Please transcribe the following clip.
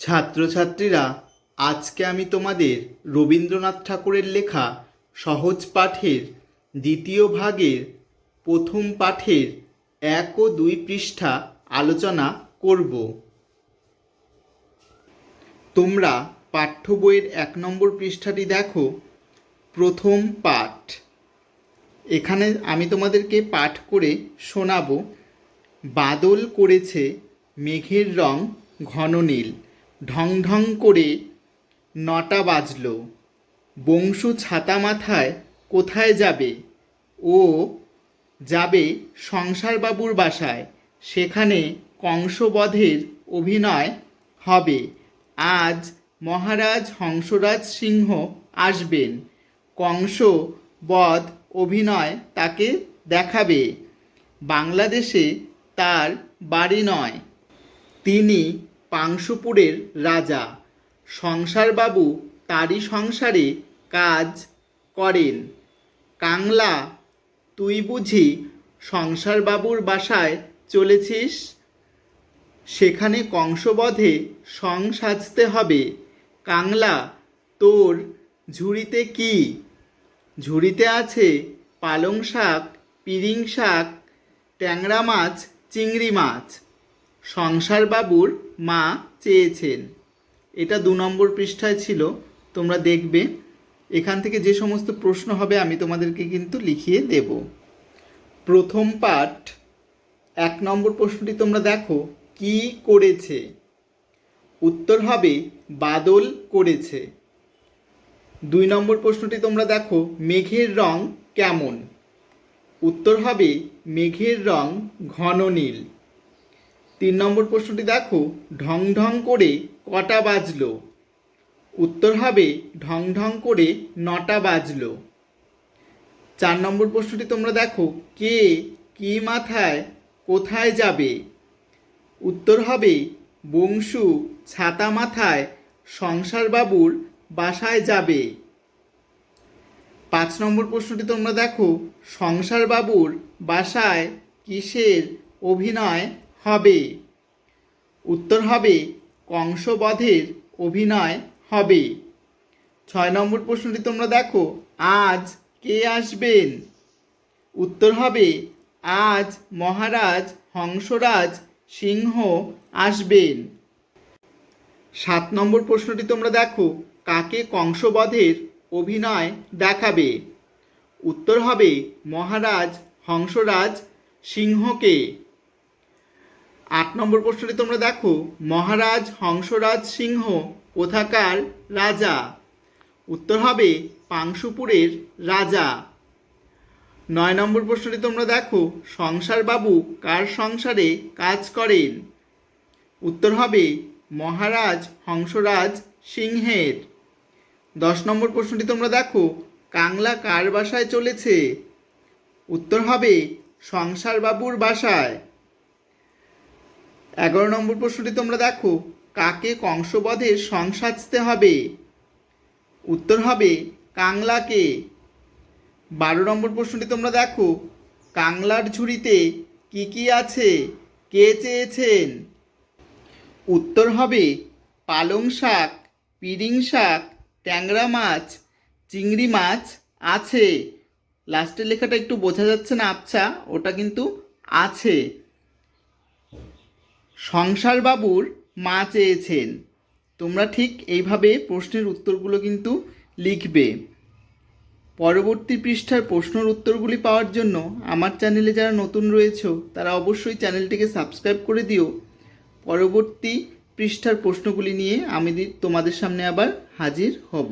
ছাত্রছাত্রীরা, আজকে আমি তোমাদের রবীন্দ্রনাথ ঠাকুরের লেখা সহজ পাঠের দ্বিতীয় ভাগের প্রথম পাঠের এক ও দুই পৃষ্ঠা আলোচনা করব। তোমরা পাঠ্য বইয়ের এক নম্বর পৃষ্ঠাটি দেখো, প্রথম পাঠ। এখানে আমি তোমাদেরকে পাঠ করে শোনাবো। বাদল করেছে মেঘের রং ঘন নীল। ঢং ঢং করে নটা বাজল। বংশু ছাতা মাথায় কোথায় যাবে? ও যাবে সংসারবাবুর বাসায়। সেখানে কংসবধের অভিনয় হবে। আজ মহারাজ হংসরাজ সিংহ আসবেন। কংস বধ অভিনয় তাকে দেখাবে। বাংলাদেশে তার বাড়ি নয়। তিনি পাংশুপুরের রাজা। সংসারবাবু তারই সংসারে কাজ করেন। কাংলা, তুই বুঝি সংসারবাবুর বাসায় চলেছিস? সেখানে কংসবধে সং সাজতে হবে। কাংলা, তোর ঝুড়িতে কি? ঝুড়িতে আছে পালং শাক, পিরিং শাক, ট্যাংরা মাছ, চিংড়ি মাছ। সংসারবাবুর মা চেয়েছেন। এটা দু নম্বর পৃষ্ঠায় ছিল। তোমরা দেখবে। এখান থেকে যে সমস্ত প্রশ্ন হবে, আমি তোমাদেরকে কিন্তু লিখিয়ে দেব। প্রথম পাঠ, এক নম্বর প্রশ্নটি তোমরা দেখো। কি করেছে? উত্তর হবে, বাদল করেছে। দুই নম্বর প্রশ্নটি তোমরা দেখো, মেঘের রং কেমন? উত্তর হবে, মেঘের রং ঘন নীল। তিন নম্বর প্রশ্নটি দেখো, ঢং ঢং করে কটা বাজলো? উত্তর হবে, ঢং ঢং করে নটা বাজলো। চার নম্বর প্রশ্নটি তোমরা দেখো, কে, কি মাথায়, কোথায় যাবে? উত্তর হবে, বংশু, ছাতা মাথায়, সংসারবাবুর বাসায় যাবে। পাঁচ নম্বর প্রশ্নটি তোমরা দেখো, সংসারবাবুর বাসায় কিসের অভিনয় হবে। উত্তর হবে, কংসবধের অভিনয় হবে। ছয় নম্বর প্রশ্নটি তোমরা দেখো, আজ কে আসবেন? উত্তর হবে, আজ মহারাজ হংসরাজ সিংহ আসবেন। সাত নম্বর প্রশ্নটি তোমরা দেখো, কাকে কংসবধের অভিনয় দেখাবে? উত্তর হবে, মহারাজ হংসরাজ সিংহকে। আট নম্বর প্রশ্নটি তোমরা দেখো। মহারাজ, হংসরাজ, সিংহ, কোথাকার রাজা? উত্তর হবে পাংশুপুরের রাজা। নয় নম্বর প্রশ্নটি তোমরা দেখো, সংসারবাবু কার সংসারে কাজ করেন? উত্তর হবে মহারাজ, হংসরাজ, সিংহের। দশ নম্বর প্রশ্নটি তোমরা দেখো, কাংলা কার বাসায় চলেছে? উত্তর হবে সংসারবাবুর বাসায়। এগারো নম্বর প্রশ্নটি তোমরা দেখো, কাকে কংসবধের সংসাজতে হবে? উত্তর হবে কাংলাকে। বারো নম্বর প্রশ্নটি তোমরা দেখো, কাংলার ঝুড়িতে কি কি আছে? কে চেয়েছেন? উত্তর হবে পালং শাক, পিরিং শাক, ট্যাংরা মাছ, চিংড়ি মাছ আছে। লাস্টের লেখাটা একটু বোঝা যাচ্ছে না আচ্ছা ওটা কিন্তু আছে। সংসারবাবুর মা চেয়েছেন। তোমরা ঠিক এইভাবে প্রশ্নের উত্তরগুলো কিন্তু লিখবে। পরবর্তী পৃষ্ঠার প্রশ্নের উত্তরগুলি পাওয়ার জন্য আমার চ্যানেলে যারা নতুন রয়েছে, তারা অবশ্যই চ্যানেলটিকে সাবস্ক্রাইব করে দিও। পরবর্তী পৃষ্ঠার প্রশ্নগুলি নিয়ে আমি তোমাদের সামনে আবার হাজির হব।